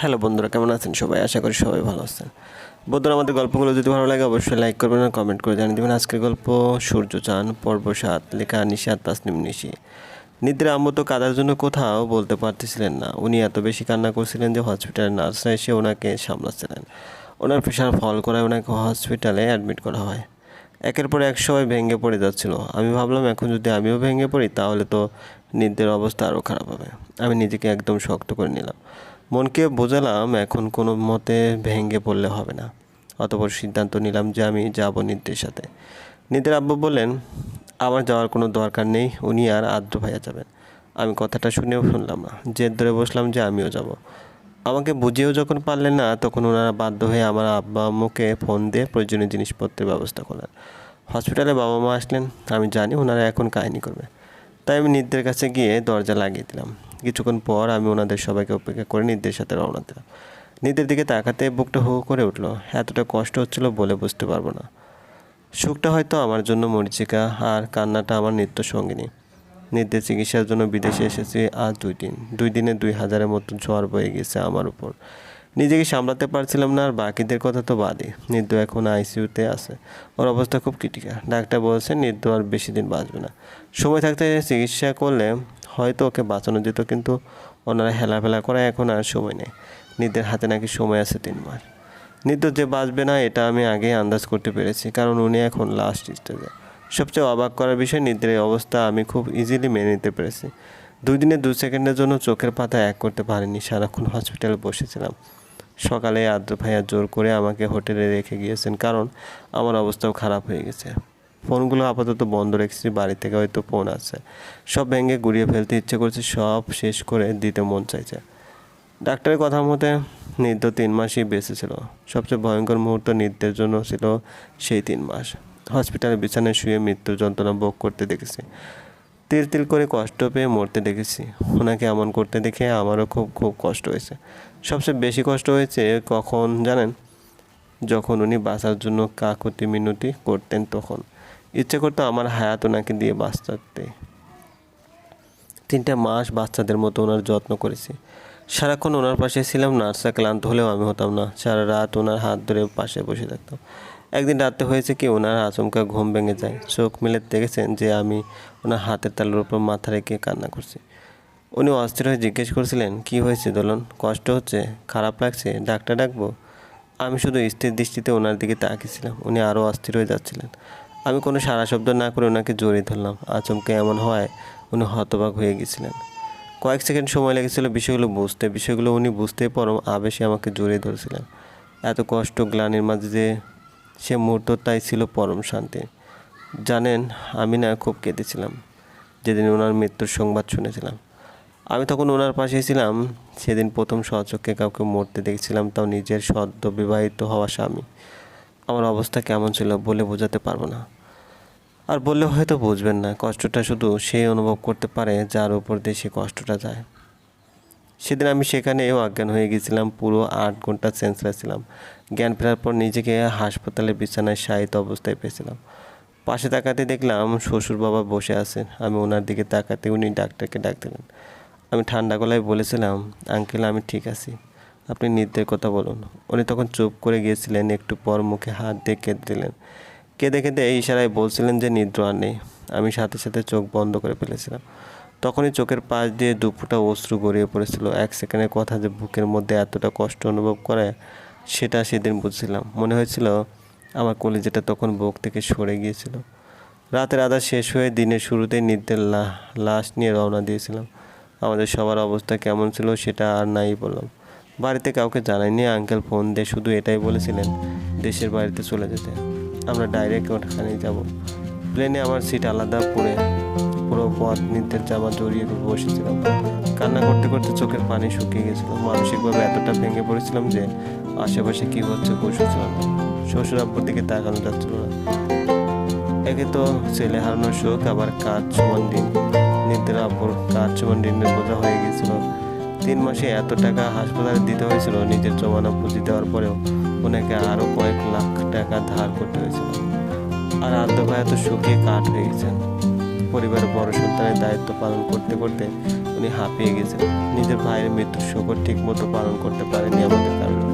Hello বন্ধুরা, কেমন আছেন? সবাই আশা করি সবাই ভালো আছেন। বন্ধুরা, আমাদের গল্পগুলো যদি ভালো লাগে, অবশ্যই লাইক করবেন আর কমেন্ট করে জানিয়ে দেবেন। আজকের গল্প, সূর্য চান, পর্ব সাত, লেখা নিশাদ তাসনিম নিশি। নিদ্রা আম্মু তো কাদার জন্য কোথাও বলতে পারতেছিলেন না। উনি এত বেশি কান্না করছিলেন যে হসপিটালের নার্সরা এসে ওনাকে সামলাচ্ছিলেন। ওনার প্রেশার ফল করায় ওনাকে হসপিটালে অ্যাডমিট করা হয়। একের পর এক সবাই ভেঙে পড়ে যাচ্ছিল। আমি ভাবলাম, এখন যদি আমিও ভেঙে পড়ি, তাহলে তো নিদ্রের অবস্থা আরও খারাপ হবে। আমি নিজেকে একদম শক্ত করে নিলাম। মনকে বোঝালাম, এখন কোনো মতে ভেঙে পড়লে হবে না। অতপর সিদ্ধান্ত নিলাম যে আমি যাব নিদ্রের সাথে। নিদ্রের আব্বু বললেন, আমার যাওয়ার কোনো দরকার নেই, উনি আর আদ্র ভাইয়া যাবেন। আমি কথাটা শুনেও শুনলাম না। জেদ ধরে বসলাম যে আমিও যাব। আমাকে বুঝিয়েও যখন পারলেন না, তখন ওনারা বাধ্য হয়ে আমার আব্বা আম্মুকে ফোন দিয়ে প্রয়োজনীয় জিনিসপত্রের ব্যবস্থা করলেন। হসপিটালে বাবা মা আসলেন। আমি জানি ওনারা এখন কাহিনী করবে। তাই আমি নিদ্রের কাছে গিয়ে দরজা লাগিয়ে দিলাম। কিছুক্ষণ পর আমি ওনাদের সবাইকে অপেক্ষা করে নিদ্রের সাথে রওনা দিলাম। নিদ্রের দিকে তাকাতে বুকটা হু করে উঠল। এতটা কষ্ট হচ্ছিল বলে বুঝতে পারব না। সুখটা হয়তো আমার জন্য মরিচিকা, আর কান্নাটা আমার নিত্য সঙ্গিনী। নিদ্রের চিকিৎসার জন্য বিদেশে এসেছি আর দুই দিন। দুই দিনে দুই হাজারের মতো ঝড় বয়ে গেছে আমার উপর। নিজেকে সামলাতে পারছিলাম না, আর বাকিদের কথা তো বাদই। নিদ্র এখন আইসিইউতে আছে। ওর অবস্থা খুব ক্রিটিক্যাল। ডাক্তার বলছে নিদ্র আর বেশি দিন বাঁচবে না। সময় থাকতে চিকিৎসা করলে হয়তো ওকে বাঁচানো যেত, কিন্তু ওনারা হেলাফেলা করা এখন আর সময় নেই। নিদের হাতে নাকি সময় আছে তিন মাস নিত্য যে বাঁচবে না, এটা আমি আগেই আন্দাজ করতে পেরেছি, কারণ উনি এখন লাস্ট স্টেজে সবচেয়ে অবাক করার বিষয় নিদ্রের অবস্থা আমি খুব ইজিলি মেনে নিতে পেরেছি। দুই দিনে দু সেকেন্ডের জন্য চোখের পাতা এক করতে পারিনি, সারাক্ষণ হসপিটালে বসেছিলাম। সকালে আদ্র ভাইয়া জোর করে আমাকে হোটেলে রেখে গিয়েছেন, কারণ আমার অবস্থাও খারাপ হয়ে গেছে। ফোনগুলো আপাতত বন্ধ রেখেছি, বাড়ি থেকে হয়তো ফোন আছে। সব ব্যাঙ্গে গুড়িয়ে ফেলতে ইচ্ছে করছে, সব শেষ করে দিতে মন চাইছে। ডাক্তারের কথা মতে নিদ্র তিন মাসই বেঁচে ছিল। সবচেয়ে ভয়ঙ্কর মুহূর্ত নিদ্রের জন্য ছিল সেই তিন মাস। হসপিটালে বিছানায় শুয়ে মৃত্যুর যন্ত্রণা ভোগ করতে দেখেছি। তিল তিল করে কষ্ট পেয়ে মরতে দেখেছি। ওনাকে এমন করতে দেখে আমারও খুব খুব কষ্ট হয়েছে। সবচেয়ে বেশি কষ্ট হয়েছে কখন জানেন? যখন উনি বাঁচার জন্য কাকুতি মিনতি করতেন তখন। ইচ্ছে করতো আমার হায়াত ওনাকে দিয়ে বাঁচাতে। তিনটা মাস বাচ্চাদের মতো ওনার যত্ন করেছি। সারাক্ষণ ওনার পাশে ছিলাম নার্সরা ক্লান্ত হলেও আমি হতাম না। সারা রাত ওনার হাত ধরে পাশে বসে থাকতাম। একদিন রাতে হয়েছে কি, ওনার আচমকা ঘুম ভেঙে যায়। চোখ মিলে দেখেছেন যে আমি ওনার হাতের তালের উপর মাথা রেখে কান্না করছি। উনি অস্থির হয়ে জিজ্ঞেস করছিলেন, কি হয়েছে দোলন? কষ্ট হচ্ছে? খারাপ লাগছে? ডাক্তার ডাকবো? আমি শুধু স্থির দৃষ্টিতে ওনার দিকে তাকিয়েছিলাম উনি আরও অস্থির হয়ে যাচ্ছিলেন। আমি কোনো সারা শব্দ না করে ওনাকে জড়িয়ে ধরলাম। আচমকে এমন হওয়ায় উনি হতবাক হয়ে গেছিলেন। কয়েক সেকেন্ড সময় লেগেছিল বিষয়গুলো বুঝতে। বিষয়গুলো উনি বুঝতে পরম আবেশে আমাকে জড়িয়ে ধরেছিলেন। এত কষ্ট, গ্লানির মাঝে যে সে মুহূর্তটাই ছিল পরম শান্তি। জানেন, আমি না খুব কেঁদেছিলাম। যেদিন ওনার মৃত্যুর সংবাদ শুনেছিলাম। আমি তখন ওনার পাশে ছিলাম। সেদিন প্রথম সচক্ষে কাউকে মরতে দেখছিলাম, তাও নিজের সদ্য বিবাহিত হওয়া স্বামী। আমার অবস্থা কেমন ছিল বলে বোঝাতে পারব না। আর বললে হয়তো বুঝবেন না, কষ্টটা শুধু সেই অনুভব করতে পারে যার উপর দিয়ে সে কষ্টটা যায়। সেদিন আমি সেখানেও অজ্ঞান হয়ে গেছিলাম, পুরো আট ঘণ্টা সেন্সলেস ছিলাম। জ্ঞান ফেরার পর নিজেকে হাসপাতালের বিছানায় শায়িত অবস্থায় পেয়েছিলাম। পাশে তাকাতে দেখলাম শ্বশুর বাবা বসে আছেন। আমি ওনার দিকে তাকাতে উনি ডাক্তারকে ডাক দিলেন। আমি ঠান্ডা গলায় বলেছিলাম, আঙ্কেল, আমি ঠিক আছি। আপনি নিদ্রের কথা বলুন। উনি তখন চুপ করে গিয়েছিলেন, একটু পর মুখে হাত দিয়ে কেঁদে দিলেন। কেঁদে কেঁদে এই ইশারায় বলছিলেন যে, নিদ্র নেই। আমি সাথে সাথে চোখ বন্ধ করে ফেলেছিলাম। তখনই চোখের পাশ দিয়ে দু ফোঁটা অশ্রু গড়িয়ে পড়েছিল। এক সেকেন্ডের কথা যে বুকের মধ্যে এতটা কষ্ট অনুভব করে, সেটা সেদিন বুঝছিলাম। মনে হয়েছিল আমার কলিজাটা তখন বুক থেকে সরে গিয়েছিল। রাতের আধা শেষ হয়ে দিনের শুরুতেই নিদ্রের লাশ নিয়ে রওনা দিয়েছিলাম। আমাদের সবার অবস্থা কেমন ছিল সেটা আর নাই বললাম। বাড়িতে কাউকে জানাইনি। আঙ্কেল ফোন দিয়ে শুধু এটাই বলেছিলেন, দেশের বাড়িতে চলে যেতে। ডাইরেক্ট ওখানে যাব। প্লেনে আমার সিট আলাদা, পড়ে, পুরো পথ নিত্যের জামা জড়িয়ে বসেছিলাম। কান্না করতে করতে চোখের পানি শুকিয়ে গেছিল। মানসিকভাবে এতটা ভেঙে পড়েছিলাম যে আশেপাশে কি হচ্ছে বসেছিলাম শ্বশুর আব্বুর দিকে তাকানো যাচ্ছিল না। একে তো ছেলে হারানোর শোক, আবার কাজ সমান দিন। নিদ্রা আব্বুর কাজ সমান দিনের বোঝা হয়ে গেছিল। তিন মাসে এত টাকা হাসপাতালে দিতে হয়েছিল, নিজের জমানা পুঁজি দেওয়ার পরেও। ওনাকে আরও কয়েক লাখ টাকা ধার করতে হয়েছিল। আর আদ্য ভাই এত শুকিয়ে কাঠ হয়ে গেছেন। পরিবারের বড় সন্তানের দায়িত্ব পালন করতে করতে উনি হাঁপিয়ে গেছেন। নিজের ভাইয়ের মৃত্যুর শোকও ঠিক মতো পালন করতে পারেনি আমাদের কারণে।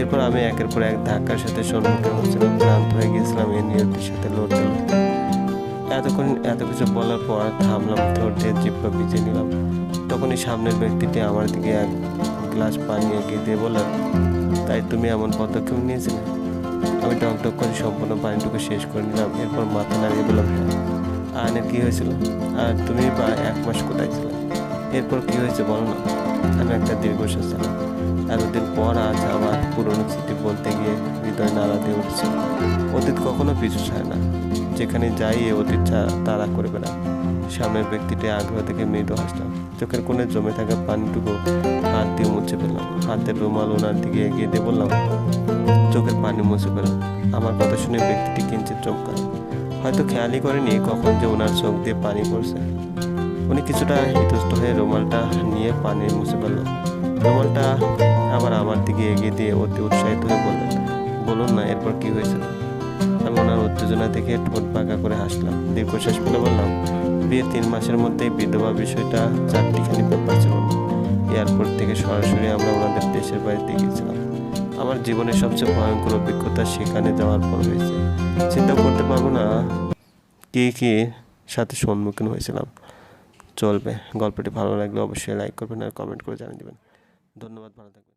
এরপর আমি একের পর এক ধাক্কার সাথে সম্মুখীন হচ্ছিলাম, ক্লান্ত হয়ে গিয়েছিলাম এই নিয়তির সাথে লড়তে লড়তে। এতক্ষণ এত কিছু বলার পর থামলাম, ঠোঁট দিয়ে ভিজে নিলাম। তখনই সামনের ব্যক্তিটি আমার দিকে এক গ্লাস পানি এগিয়ে দিয়ে বললেন তাই তুমি এমন পদক্ষেপ নিয়েছিলে? আমি টক টক করে সম্পূর্ণ পানিটুকু শেষ করে নিলাম, এরপর মাথা নাড়িয়ে বললাম আয়নের কী হয়েছিল? আর তুমি বা এক মাস কোথায় ছিলে? এরপর কী হয়েছে বলো না? আমি একটা দীর্ঘশ্বাস ছিলাম এতদিন পর আজ আবার পুরনো স্মৃতি বলতে গিয়ে হৃদয় নাড়া দিয়ে উঠছে। অতীত কখনো পিছু ছাড়ে না। যেখানে যাই, এ অতীত তাড়া করবে না। সামনের ব্যক্তিটি আগ্রহ থেকে মৃদু হাসলাম চোখের কোণে জমে থাকা পানিটুকু হাত দিয়ে মুছে ফেললাম। হাতের রুমাল ওনার দিকে এগিয়ে দিয়ে বললাম, চোখের পানি মুছে ফেললাম আমার কথা শুনে ব্যক্তিটি কিঞ্চিত চমকাল। হয়তো খেয়ালই করেনি কখন যে ওনার চোখ দিয়ে পানি পড়ছে। উনি কিছুটা ইতস্ত হয়ে রুমালটা নিয়ে পানি মুছে ফেলল। রুমালটা আবার আমার দিকে এগিয়ে দিয়ে অতি উৎসাহিত হয়ে বললেন, বলুন না, এরপর কি হয়েছিল? আমি ওনার উত্তেজনা দেখে ঠোঁট পাকা করে হাসলাম। দীর্ঘশ্বাস ফেলে বললাম বিয়ে তিন মাসের মধ্যেই বিধবা বিষয়টা চারটিখানি ব্যাপার ছিল। এয়ারপোর্ট থেকে সরাসরি আমরা ওনাদের দেশের বাড়িতে গিয়েছিলাম। আমার জীবনের সবচেয়ে ভয়ঙ্কর অভিজ্ঞতা সেখানে যাওয়ার পর হয়েছে। চিন্তা করতে পারব না কে কি সাথে সম্মুখীন হয়েছিলাম। চলবে। গল্পটি ভালো লাগলে অবশ্যই লাইক করবেন আর কমেন্ট করে জানিয়ে দেবেন। ধন্যবাদ, ভালো থাকবেন।